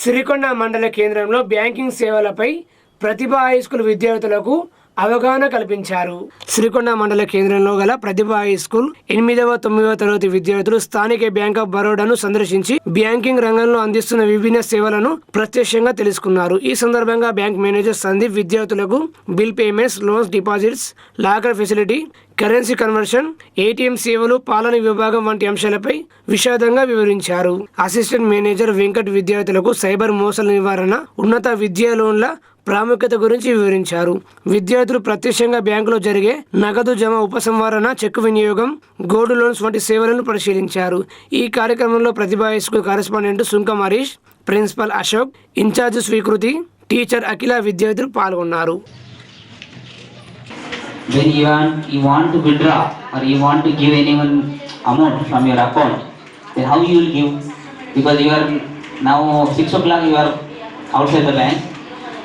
సిరికొండ మండల కేంద్రంలో బ్యాంకింగ్ సేవలపై ప్రతిభ హై స్కూల్ విద్యార్థులకు అవగాహన కల్పించారు. శ్రీకొండ మండల కేంద్రంలో గల ప్రతిభ హై స్కూల్ ఎనిమిదవ తొమ్మిదవ తరగతి విద్యార్థులు స్థానిక బ్యాంక్ ఆఫ్ బరోడాను సందర్శించి బ్యాంకింగ్ రంగంలో అందిస్తున్న విభిన్న సేవలను ప్రత్యక్షంగా తెలుసుకున్నారు. ఈ సందర్భంగా బ్యాంక్ మేనేజర్ సందీప్ విద్యార్థులకు bill payments loans deposits locker facility currency conversion ATM సేవలు పాలన విభాగం వంటి అంశాలపై విషాదంగా వివరించారు. అసిస్టెంట్ మేనేజర్ వెంకట్ విద్యార్థులకు సైబర్ మోసాల నివారణ ఉన్నత విద్యా లోన్ల ప్రాముఖ్యత గురించి వివరించారు. విద్యార్థులు ప్రత్యక్షంగా బ్యాంకులో జరిగే నగదు జమ ఉపసంహరణ చెక్ వినియోగం గోల్డ్ లోన్స్ వంటి సేవలను పరిశీలించారు. ఈ కార్యక్రమంలో Pratibha school correspondent సుంకమరీష్ principal Ashok incharge Swikruthi teacher Akhila విద్యార్థులు పాల్గొన్నారు. Outside the bank.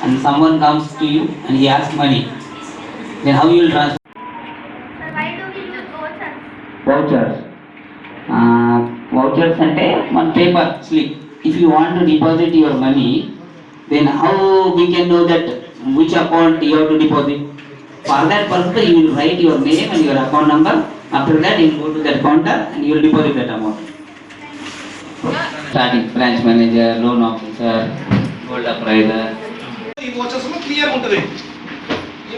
And someone comes to you and he asks money then how you will transfer? Sir, why do we use vouchers? vouchers. Uh, vouchers అంటే one paper slip. If you want to deposit your money then how we can know that which account you have to deposit? For that purpose you will write your name and your account number. After that you will go to that counter and you will deposit that amount. Starting branch manager loan officer gold appraiser ఈ వాచెస్లో clear ఉంటుంది.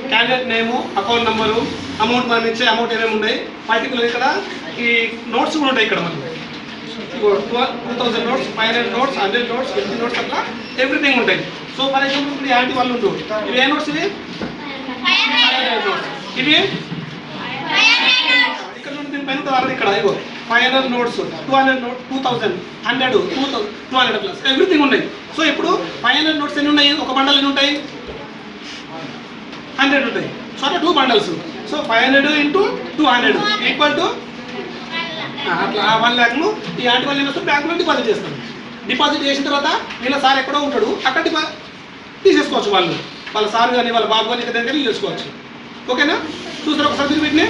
Candidate name account number amount మనం ఇచ్చే amount ఏమేమి ఉన్నాయి particular ఇక్కడ ఈ notes కూడా ఉంటాయి ఇక్కడ మనకి. Two thousand notes five hundred notes hundred notes fifty notes అట్లా ఎవ్రీథింగ్ ఉంటాయి. సో ఫర్ ఎగ్జాంపుల్ ఇప్పుడు యాంటీ వాళ్ళు ఉండు. ఇవి ఏ నోట్స్ ఇవి? ఇవి? ఇక్కడ నుండి దీని పైన ఇక్కడ ఇగో. Five hundred notes two hundred note two thousand hundred two thousand two hundred plus everything ఉన్నాయి. సో ఇప్పుడు ఫైవ్ హండ్రెడ్ నోట్స్ ఎన్ని ఉన్నాయి? ఒక బండల్ ఎన్ని ఉంటాయి? హండ్రెడ్ ఉంటాయి. సో అంటే two bundles. So five hundred into two hundred equal to అట్లా. ఆ వన్ ల్యాక్ను ఈ ఆంటీ వాళ్ళు ఏం చేస్తారు? బ్యాంకులో డిపాజిట్ చేస్తారు. డిపాజిట్ చేసిన తర్వాత వీళ్ళ సార్ ఎక్కడో ఉంటాడు. అక్కడ డిపా తీసేసుకోవచ్చు వాళ్ళు. వాళ్ళ సార్ కానీ వాళ్ళ బాబు కానీ ఇక్కడ దగ్గర చేసుకోవచ్చు ఓకేనా? చూసారు ఒకసారి వీటిని?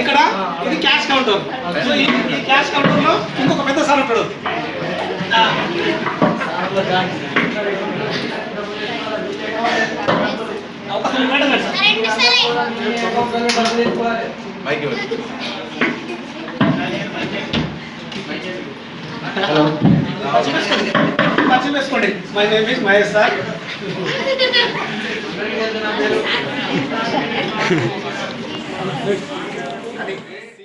ఇక్కడ ఇది క్యాష్ కౌంటర్ సో ఈ క్యాష్ కౌంటర్లో ఇంకొక పెద్ద సార్ ఉంటాడు. వేసుకోండి. My name is Mahesh sir. Thank you.